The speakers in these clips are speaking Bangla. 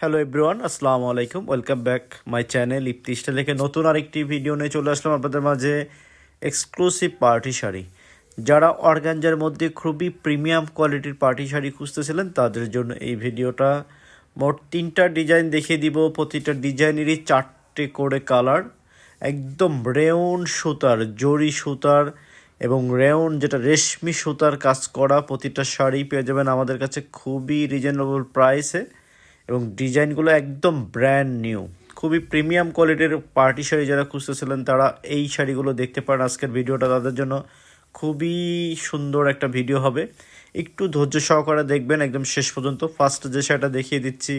হ্যালো এভরিওয়ান আসসালামু আলাইকুম ওয়েলকাম ব্যাক মাই চ্যানেল ইফতিস্টা লেখে নতুন আরেকটি ভিডিও নিয়ে চলে আসলাম আপনাদের মাঝে এক্সক্লুসিভ পার্টি শাড়ি যারা অর্গানজার মধ্যে খুবই প্রিমিয়াম কোয়ালিটির পার্টি শাড়ি খুঁজতেছিলেন তাদের জন্য এই ভিডিওটা মোট তিনটা ডিজাইন দেখিয়ে দিব প্রতিটা ডিজাইনেরই চারটে করে কালার একদম রেউন সুতার জরি সুতার এবং রেউন যেটা রেশমি সুতার কাজ করা প্রতিটা শাড়ি পেয়ে যাবেন আমাদের কাছে খুবই রিজনেবল প্রাইসে এবং ডিজাইনগুলো একদম ব্র্যান্ড নিউ খুবই প্রিমিয়াম কোয়ালিটির পার্টি শাড়ি যারা খুঁজতেছিলেন, তারা এই শাড়িগুলো দেখতে পারেন আজকের ভিডিওটা তাদের জন্য। খুবই সুন্দর একটা ভিডিও হবে। একটু ধৈর্য সহকারে দেখবেন একদম শেষ পর্যন্ত। ফার্স্ট যে শাড়িটা দেখিয়ে দিচ্ছি,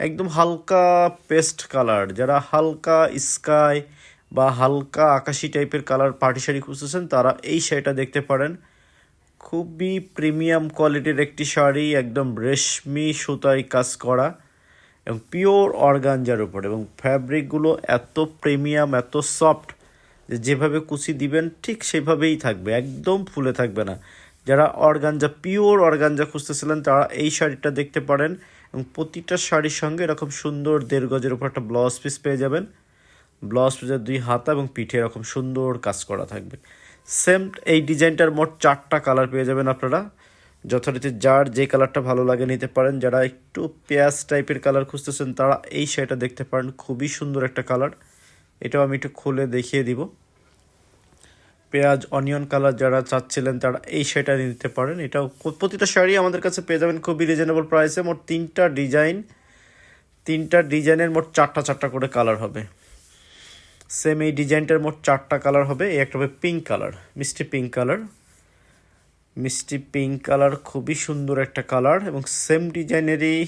একদম হালকা পেস্ট কালার যারা হালকা স্কাই বা হালকা আকাশি টাইপের কালার পার্টি শাড়ি খুঁজতেছেন, তারা এই শাড়িটা দেখতে পারেন। খুবই প্রিমিয়াম কোয়ালিটির একটি শাড়ি, একদম রেশমি সুতায় কাজ করা এবং পিওর অর্গানজার উপর এবং ফ্যাব্রিকগুলো এত প্রিমিয়াম, এত সফট যে যেভাবে কুচি দিবেন ঠিক সেভাবেই থাকবে, একদম ফুলে থাকবে না। যারা অর্গানজা, পিওর অর্গানজা খুঁজতেছিলেন, তারা এই শাড়িটা দেখতে পারেন এবং প্রতিটা শাড়ির সঙ্গে এরকম সুন্দর দেড় গজের উপর একটা ব্লাউজ পিস পেয়ে যাবেন। ব্লাউজ পিসের দুই হাতা এবং পিঠে এরকম সুন্দর কাজ করা থাকবে। সেম এই ডিজাইনটার মোট চারটা কালার পেয়ে যাবেন আপনারা। যথারীতি যার যে কালারটা ভালো লাগে নিতে পারেন, যারা একটু পেঁয়াজ টাইপের কালার খুঁজতেছেন, তারা এই শাড়িটা দেখতে পারেন। খুবই সুন্দর একটা কালার। এটাও আমি একটু খুলে দেখিয়ে দিব। পেঁয়াজ, অনিয়ন কালার যারা চাচ্ছিলেন, তারা এই শাড়িটা নিতে পারেন। এটাও প্রতিটা শাড়ি আমাদের কাছে পেয়ে যাবেন খুবই রিজনেবল প্রাইসে মোট তিনটা ডিজাইন, তিনটা ডিজাইনের মোট চারটা চারটা করে কালার হবে। সেম এই ডিজাইনটার মোট চারটা কালার হবে। এই একটা হবে পিঙ্ক কালার মিষ্টি পিঙ্ক কালার মিষ্টি পিঙ্ক কালার খুবই সুন্দর একটা কালার এবং সেম ডিজাইনেরই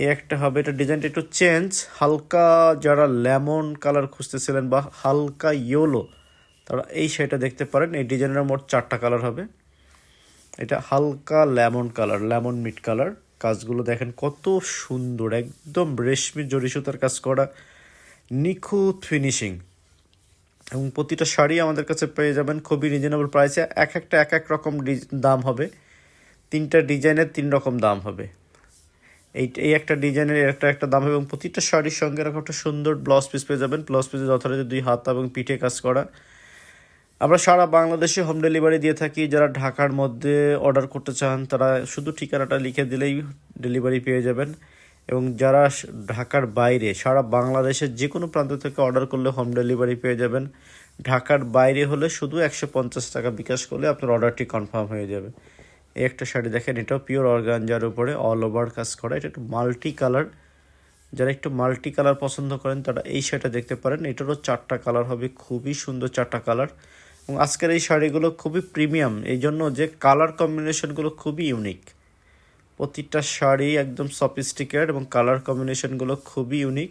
এই একটা হবে। এটা ডিজাইনটা একটু চেঞ্জ হালকা যারা লেমন কালার খুঁজতেছিলেন বা হালকা ইয়েলো তারা এই শাড়িটা দেখতে পারেন। এই ডিজাইনের মোট চারটা কালার হবে। এটা হালকা lemon colour lemon mint colour কাজগুলো দেখেন কত সুন্দর, একদম রেশমি জরি সুতার কাজ করা। নিখুঁত ফিনিশিং। এবং প্রতিটা শাড়ি আমাদের কাছে পেয়ে যাবেন খুবই রিজনেবল প্রাইসে এক একটা, এক এক রকম দাম হবে। তিনটা ডিজাইনের তিন রকম দাম হবে। এই এই একটা ডিজাইনের একটা একটা দাম এবং প্রতিটা শাড়ির সঙ্গে এরকম একটা সুন্দর ব্লাউজ পিস পেয়ে যাবেন। ব্লাউজ পিসে যথারীতি দুই হাত এবং পিঠে কাজ করা। আমরা সারা বাংলাদেশে হোম ডেলিভারি দিয়ে থাকি। যারা ঢাকার মধ্যে অর্ডার করতে চান, তারা শুধু ঠিকানাটা লিখে দিলেই ডেলিভারি পেয়ে যাবেন। এবং যারা ঢাকার বাইরে, সারা বাংলাদেশের যে কোনো প্রান্ত থেকে অর্ডার করলে হোম ডেলিভারি পেয়ে যাবেন। ঢাকার বাইরে হলে শুধু একশো পঞ্চাশ টাকা বিকাশ করলে আপনার অর্ডারটি কনফার্ম হয়ে যাবে। এই একটা শাড়ি দেখেন, এটাও পিওর অর্গানজার উপরে অল ওভার কাজ করা। এটা একটু মাল্টি কালার যারা একটু মাল্টি কালার পছন্দ করেন, তারা এই শাড়িটা দেখতে পারেন। এটারও চারটা কালার হবে, খুবই সুন্দর চারটা কালার এবং আজকের এই শাড়িগুলো খুবই প্রিমিয়াম এই জন্য যে কালার কম্বিনেশনগুলো খুবই ইউনিক প্রতিটা শাড়ি একদম সফিস্টিকেট এবং কালার কম্বিনেশনগুলো খুবই ইউনিক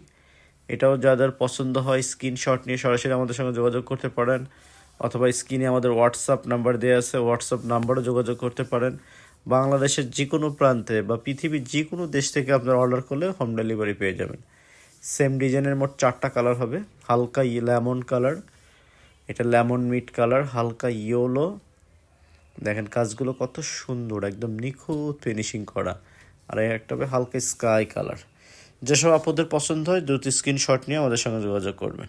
এটাও যাদের পছন্দ হয় স্ক্রিনশট নিয়ে সরাসরি আমাদের সঙ্গে যোগাযোগ করতে পারেন অথবা স্ক্রিনে আমাদের হোয়াটসঅ্যাপ নাম্বার দেওয়া আছে হোয়াটসঅ্যাপ নাম্বারও যোগাযোগ করতে পারেন। বাংলাদেশের যে কোনো প্রান্তে বা পৃথিবীর যে কোনো দেশ থেকে আপনারা অর্ডার করলে হোম ডেলিভারি পেয়ে যাবেন। সেম ডিজাইনের মোট চারটা কালার হবে, হালকা লেমন কালার এটা লেমন মিট কালার হালকা ইয়েলো দেখেন কাজগুলো কত সুন্দর, একদম নিখুঁত ফিনিশিং করা। আর একটা হবে হালকা স্কাই কালার যেসব আপনাদের পছন্দ হয়, দ্রুত স্ক্রিনশট নিয়ে আমাদের সঙ্গে যোগাযোগ করবেন।